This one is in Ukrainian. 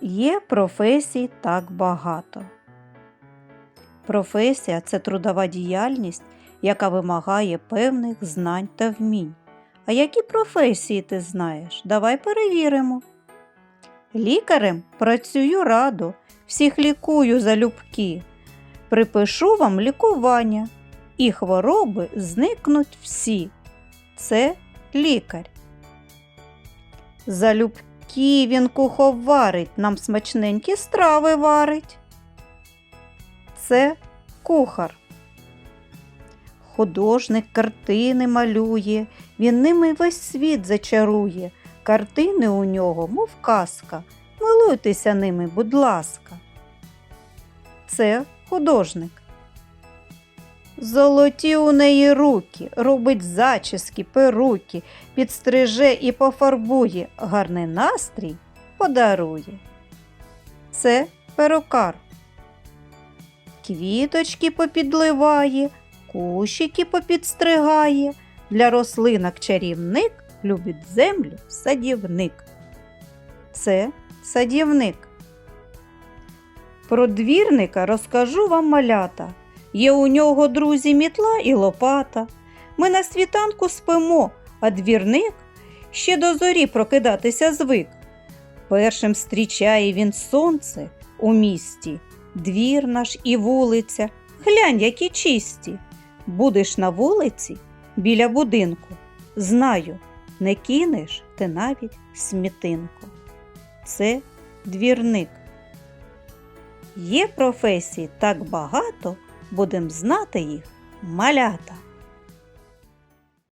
Є професій так багато. Професія це трудова діяльність, яка вимагає певних знань та вмінь. А які професії ти знаєш? Давай перевіримо. Лікарем працюю радо, всіх лікую залюбки. Припишу вам лікування, і хвороби зникнуть всі. Це лікар. Залюбки він куховарить, нам смачненькі страви варить. Це кухар. Художник картини малює, він ними весь світ зачарує. Картини у нього, мов казка. Милуйтеся ними, будь ласка. Це художник. Золоті у неї руки, робить зачіски, перуки, підстриже і пофарбує, гарний настрій подарує. Це перукар. Квіточки попідливає, кущики попідстригає. Для рослинок чарівник любить землю садівник. Це садівник. Про двірника розкажу вам малята. Є у нього, друзі, мітла і лопата. Ми на світанку спимо, а двірник ще до зорі прокидатися звик. Першим зустрічає він сонце у місті, двір наш і вулиця. Глянь, які чисті. Будеш на вулиці біля будинку. Знаю, не кинеш ти навіть смітинку. Це двірник. Є професій так багато, будем знати їх малята.